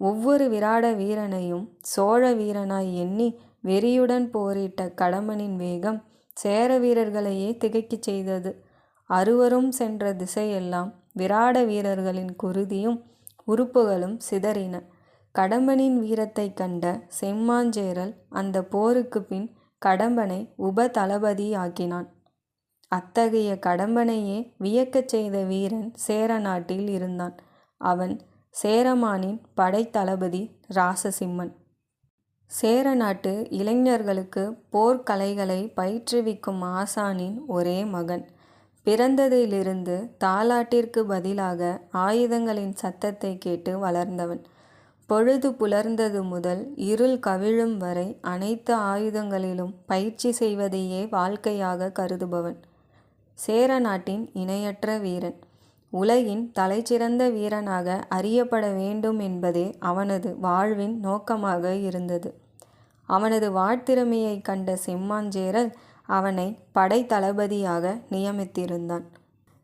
ஒவ்வொரு விராட வீரனையும் சோழ வீரனாய் எண்ணி வெறியுடன் போரிட்ட கடம்பனின் வேகம் சேர வீரர்களையே திகைக்கச் செய்தது. அறுவரும் சென்ற திசையெல்லாம் விராட வீரர்களின் குருதியும் உறுப்புகளும் சிதறின. கடம்பனின் வீரத்தைக் கண்ட செம்மாஞ்சேரல் அந்த போருக்குப் பின் கடம்பனை உப தளபதியாக்கினான். அத்தகைய கடம்பனையே வியக்கச் செய்த வீரன் சேர நாட்டில் இருந்தான். அவன் சேரமானின் படைத்தளபதி ராசசிம்மன் இராசசிம்மன். சேர நாட்டு இளைஞர்களுக்கு போர்க்கலைகளை பயிற்றுவிக்கும் ஆசானின் ஒரே மகன். பிறந்ததிலிருந்து தாலாட்டிற்கு பதிலாக ஆயுதங்களின் சத்தத்தை கேட்டு வளர்ந்தவன். பொழுது புலர்ந்தது முதல் இருள் கவிழும் வரை அனைத்து ஆயுதங்களிலும் பயிற்சி செய்வதையே வாழ்க்கையாக கருதுபவன். சேர நாட்டின் இணையற்ற வீரன். உலகின் தலைசிறந்த வீரனாக அறியப்பட வேண்டும் என்பதே அவனது வாழ்வின் நோக்கமாக இருந்தது. அவனது வாழ்த்திறமையை கண்ட செம்மாஞ்சேரல் அவனை படைத்தளபதியாக நியமித்திருந்தான்.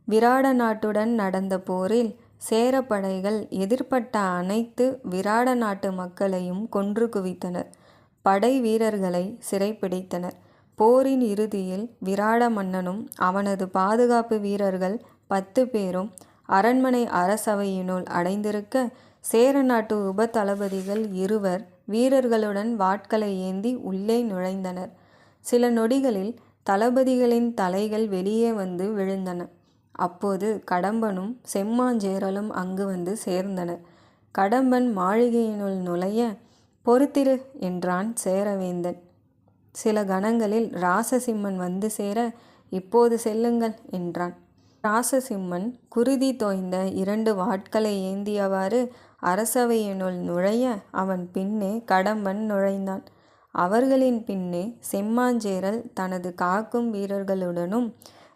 விராட நாட்டுடன் நடந்த போரில் சேரப்படைகள் எதிர்ப்பட்ட அனைத்து விராட நாட்டு மக்களையும் கொன்று குவித்தனர். படை வீரர்களை சிறைப்பிடித்தனர். போரின் இறுதியில் விராட மன்னனும் அவனது பாதுகாப்பு வீரர்கள் பத்து பேரும் அரண்மனை அரசவையினுள் அடைந்திருக்க சேர நாட்டு உப தளபதிகள் இருவர் வீரர்களுடன் வாட்களை ஏந்தி உள்ளே நுழைந்தனர். சில நொடிகளில் தளபதிகளின் தலைகள் வெளியே வந்து விழுந்தன. அப்போது கடம்பனும் செம்மாஞ்சேரலும் அங்கு வந்து சேர்ந்தனர். கடம்பன் மாளிகையினுள் நுழைய பொறுத்திரு என்றான் சேரவேந்தன். சில கணங்களில் ராசசிம்மன் வந்து சேர இப்போது செல்லுங்கள் என்றான். ராசசிம்மன் குருதி தோய்ந்த இரண்டு வாட்களை ஏந்தியவாறு அரசவையினுள் நுழைய அவன் பின்னே கடம்பன் நுழைந்தான். அவர்களின் பின்னே செம்மாஞ்சேரல் தனது காக்கும் வீரர்களுடனும்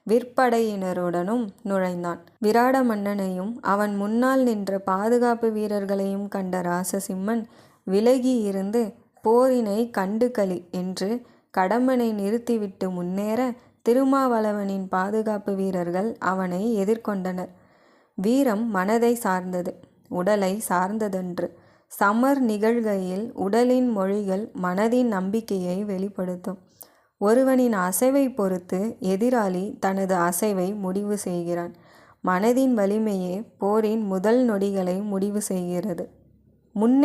விற்படையினருடனும் நுழைந்தான். விராட மன்னனையும் அவன் முன்னால் நின்ற பாதுகாப்பு வீரர்களையும் கண்ட ராசசிம்மன் விலகி இருந்து போரினை கண்டு களி என்று கடம்பனை நிறுத்திவிட்டு முன்னேற திருமாவளவனின் பாதுகாப்பு வீரர்கள் அவனை எதிர்கொண்டனர். வீரம் மனதை சார்ந்தது. உடலை சார்ந்ததன்று. சமர் நிகழ்கையில் உடலின் மொழிகள் மனதின் நம்பிக்கையை வெளிப்படுத்தும். ஒருவனின் அசைவைப் பொறுத்து எதிராளி தனது அசைவை முடிவு செய்கிறான். மனதின் வலிமையே போரின் முதல் நொடிகளை முடிவு செய்கிறது. முன்னே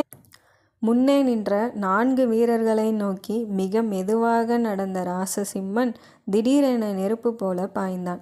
முன்னே நின்ற நான்கு வீரர்களை நோக்கி மிக மெதுவாக நடந்த ராசசிம்மன் திடீரென நெருப்பு போல பாய்ந்தான்.